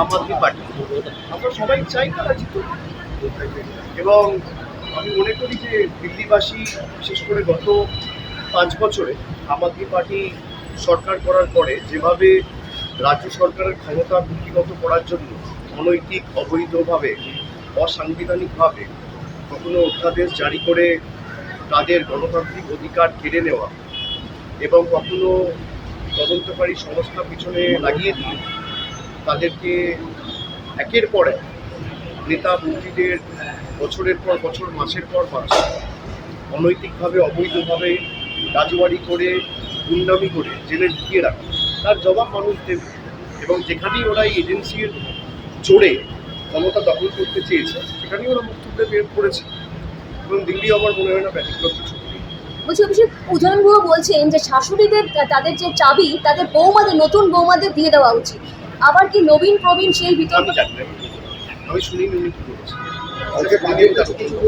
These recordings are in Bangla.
আম আদমি পার্টি। আমরা সবাই চাই তারা জিতুক। এবং আমি মনে করি যে দিল্লিবাসী, বিশেষ করে গত পাঁচ বছরে আম আদমি পার্টি সরকার করার পরে যেভাবে রাজ্য সরকারের ক্ষমতা বৃদ্ধিগত করার জন্য অনৈতিক, অবৈধভাবে, অসাংবিধানিকভাবে কখনো অধ্যাদেশ জারি করে তাদের গণতান্ত্রিক অধিকার কেড়ে নেওয়া এবং কখনো তদন্তকারী সংস্থা পিছনে লাগিয়ে দিয়ে তাদেরকে একের পরে নেতা মন্ত্রীদের বছরের পর বছর, মাসের পর মাস অনৈতিকভাবে, অবৈধভাবে রাজবাড়ি করে, গুন্ডামি করে জেলে ঢুকিয়ে রাখা। তার জবাব মানুষ দেবে। এবং যেখানেই ওরা এজেন্সির জোরে ক্ষমতা দখল করতে চেয়েছে, সেখানেই ওরা মুক্তিতে বের করেছে। এবং দিল্লি আমার মনে হয় না ব্যতিক্রম কিছু। বলছি, অভিষেক উদয়ন বলছেন যে শাশুড়িদের, তাদের যে চাবি, তাদের বৌমাদের, নতুন বৌমাদের দিয়ে দেওয়া উচিত। আবার কি নবীন প্রবীণ সেই বিতর্ক? আমি শুনিনি উনি কি করেছে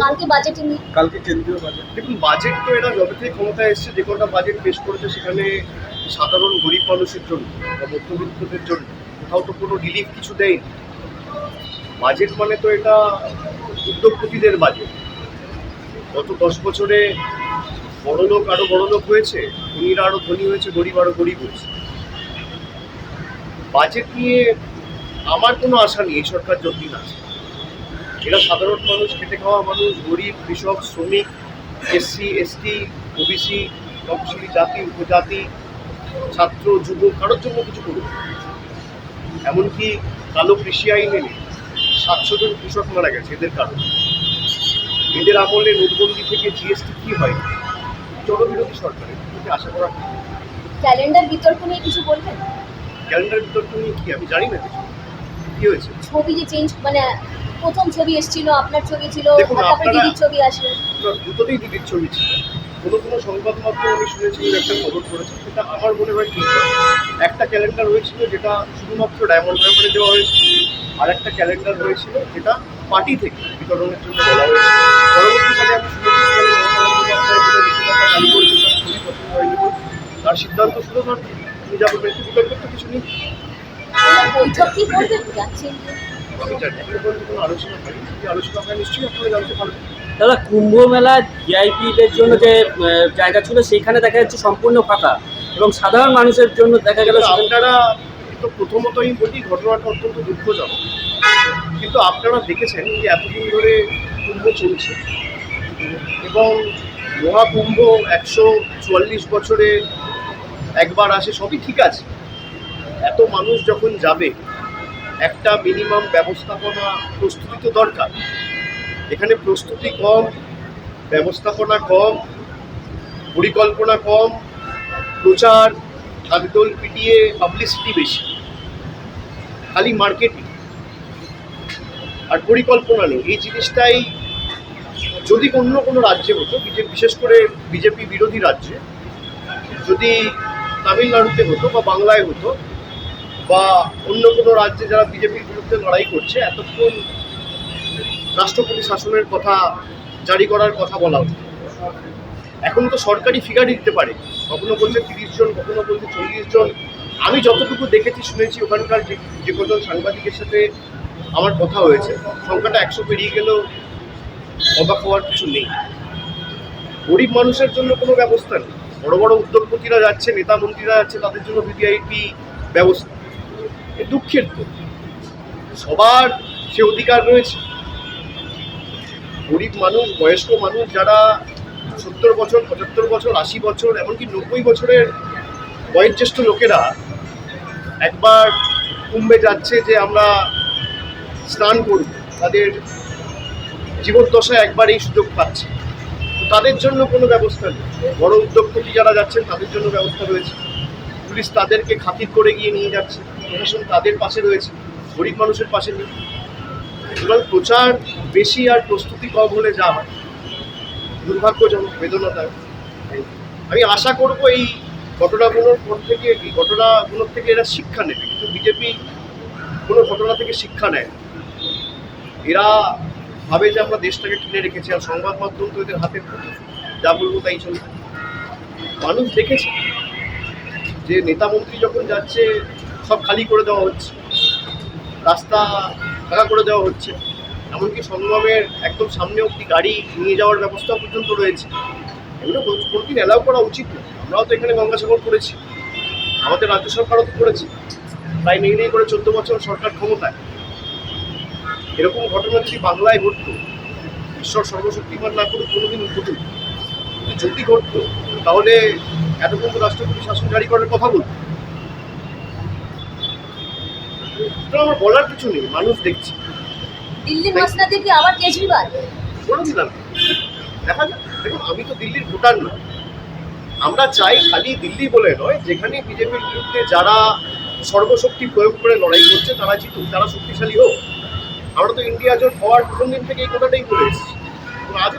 কালকে বাজেটে কালকে কেন্দ্রীয় বাজেট। দেখুন বাজেট তো এরা যবে থেকে ক্ষমতায় এসছে যে বাজেট পেশ করেছে সেখানে সাধারণ গরিব মানুষের জন্য বা মধ্যবিত্তদের জন্য কোথাও তো কোনো রিলিফ কিছু দেয়নি। বাজেট মানে তো এটা উদ্যোগপতিদের বাজেট। গত দশ বছরে বড়লোক আরও বড়লোক হয়েছে ধনীরা আরও ধনী হয়েছে গরিব আরও গরিব হয়েছে। বাজেট নিয়ে আমার কোনো আশা নেই, এই সরকার যতদিন আছে এরা সাধারণ মানুষ, খেটে খাওয়া মানুষ, গরিব, কৃষক, শ্রমিক, এসসি, এসটি, ওবিসি, তফসিলি জাতি, উপজাতি, ছাত্র, যুবক, কারোর জন্য কিছু করুন এমনকি কালো কৃষি আইন এনে সাতশো জন কৃষক মারা গেছে, এদের কারণে। এদের আমলে নোটবন্দি থেকে জিএসটি কি হয়? জনবিরোধী সরকারের আশা করা ক্যালেন্ডার বিতর্ক নিয়ে কিছু বলবেন? ক্যালেন্ডার বিতর্ক নিয়ে কি আমি জানি না কিছু কি হয়েছে ছবি যে চেঞ্জ মানে প্রথম ছবি এসেছিল আপনার ছবি ছিল তারপরে দিদির ছবি আসলো দুটোতেই দিদির ছবি ছিল কোনো কোনো সংবাদ মাধ্যমে আমি শুনেছি একটা খবর করেছে সেটা আমার মনে হয় ঠিক একটা ক্যালেন্ডার হয়েছিল যেটা শুধুমাত্র ডায়মন্ড হারবারে দেওয়া হয়েছিল আর একটা ক্যালেন্ডার হয়েছিল যেটা পার্টি থেকে বিতরণের জন্য বলা হয়েছে পরবর্তীকালে আমি শুনেছি তার সিদ্ধান্ত শুধু তো কিছু নেই। হয় পারবেন। দাদা কুম্ভ মেলা ভিআইপিদের জন্য যে জায়গা ছিল সেইখানে দেখা যাচ্ছে সম্পূর্ণ ফাঁকা এবং সাধারণ মানুষের জন্য দেখা গেল আপনারা তো প্রথমত আমি বলি ঘটনাটা অত্যন্ত দুঃখজনক। কিন্তু আপনারা দেখেছেন যে এতদিন ধরে কুম্ভ চলছে। এবং মহাকুম্ভ একশো চুয়াল্লিশ বছরে একবার আসে, সবই ঠিক আছে। এত মানুষ যখন যাবে, একটা মিনিমাম ব্যবস্থাপনা প্রস্তুতি তো দরকার। এখানে প্রস্তুতি কম, ব্যবস্থাপনা কম, পরিকল্পনা কম, প্রচার ঢাকঢোল পিটিয়ে পাবলিসিটি বেশি। খালি মার্কেটিং আর পরিকল্পনা নেই। এই জিনিসটাই যদি অন্য কোনো রাজ্যে হতো বিশেষ করে বিজেপি বিরোধী রাজ্যে যদি তামিলনাড়ুতে হতো বা বাংলায় হতো বা অন্য কোনো রাজ্যে যারা বিজেপির বিরুদ্ধে লড়াই করছে, এতক্ষণ রাষ্ট্রপতি শাসনের কথা জারি করার কথা বলা হতো। এখন তো সরকারি ফিগার দিতে পারে। কখনো বলছে তিরিশ জন, কখনো বলছে চল্লিশ জন। আমি যতটুকু দেখেছি, শুনেছি ওখানকার যে যে কজন সাংবাদিকের সাথে আমার কথা হয়েছে, সংখ্যাটা একশো পেরিয়ে গেলেও অবাক হওয়ার কিছু নেই। গরিব মানুষের জন্য কোনো ব্যবস্থা নেই। বড় বড় উদ্যোগপতিরা যাচ্ছে, নেতা মন্ত্রীরা যাচ্ছে, তাদের জন্য ভিভিআইপি ব্যবস্থা। এ দুঃখের তো। সবার সে অধিকার রয়েছে। গরিব মানুষ, বয়স্ক মানুষ যারা সত্তর বছর, পঁচাত্তর বছর, আশি বছর, এমনকি নব্বই বছরের বয়োজ্যেষ্ঠ লোকেরা একবার কুম্ভে যাচ্ছে যে আমরা স্নান করব, তাদের জীবদ্দশায় একবার এই সুযোগ পাচ্ছে। তাদের জন্য কোনো ব্যবস্থা নেই। বড় উদ্যোগপতি যারা যাচ্ছেন, তাদের জন্য ব্যবস্থা রয়েছে। পুলিশ তাদেরকে খাতির করে গিয়ে নিয়ে যাচ্ছে। প্রশাসন তাদের পাশে রয়েছে। গরিব মানুষের পাশে নেই। সুতরাং প্রচার বেশি আর প্রস্তুতি কম হলে যা হয়। দুর্ভাগ্যজনক, বেদনাদায়ক। আমি আশা করব এই ঘটনাগুলোর পর থেকে, এই ঘটনাগুলোর থেকে এরা শিক্ষা নেবে। কিন্তু বিজেপি কোনো ঘটনা থেকে শিক্ষা নেয় এরা ভাবে যে আমরা দেশটাকে কিনে রেখেছি আর সংবাদ মাধ্যম তো এদের হাতে যা বলব তাই চলবে মানুষ দেখেছে যে নেতা মন্ত্রী যখন যাচ্ছে, সব খালি করে দেওয়া হচ্ছে। রাস্তা ফাঁকা করে দেওয়া হচ্ছে। এমনকি সংগ্রামের একদম সামনে অব্দি গাড়ি নিয়ে যাওয়ার ব্যবস্থা পর্যন্ত রয়েছে। এগুলো কোনো- কোনোদিন অ্যালাউ করা উচিত না আমরাও তো এখানে গঙ্গাসাগর করেছি। আমাদের রাজ্য সরকারও তো করেছে। প্রায় নেই করে চোদ্দ বছর সরকার ক্ষমতায়। এরকম ঘটনা যদি বাংলায় ঘটতো ঈশ্বর সর্বশক্তিমান না করে কোনোদিন ঘটুক কিন্তু যদি ঘটতো তাহলে এতক্ষণ রাষ্ট্রপতি শাসন জারি করার কথা বলতো আমার বলার কিছু নেই মানুষ দেখছে। দিল্লির মাসনাতে কি আবার কেজরিওয়াল? বলেছিলাম। দেখা যাক দেখুন আমি তো দিল্লির ভোটার না। আমরা চাই খালি দিল্লি বলে নয় যেখানে বিজেপির বিরুদ্ধে যারা সর্বশক্তি প্রয়োগ করে লড়াই করছে তারা জিতুক তারা শক্তিশালী হোক। আমরা তো ইন্ডিয়া জোট হওয়ার প্রথম দিন থেকে এই কথাটাই বলে এসেছি আজ আজও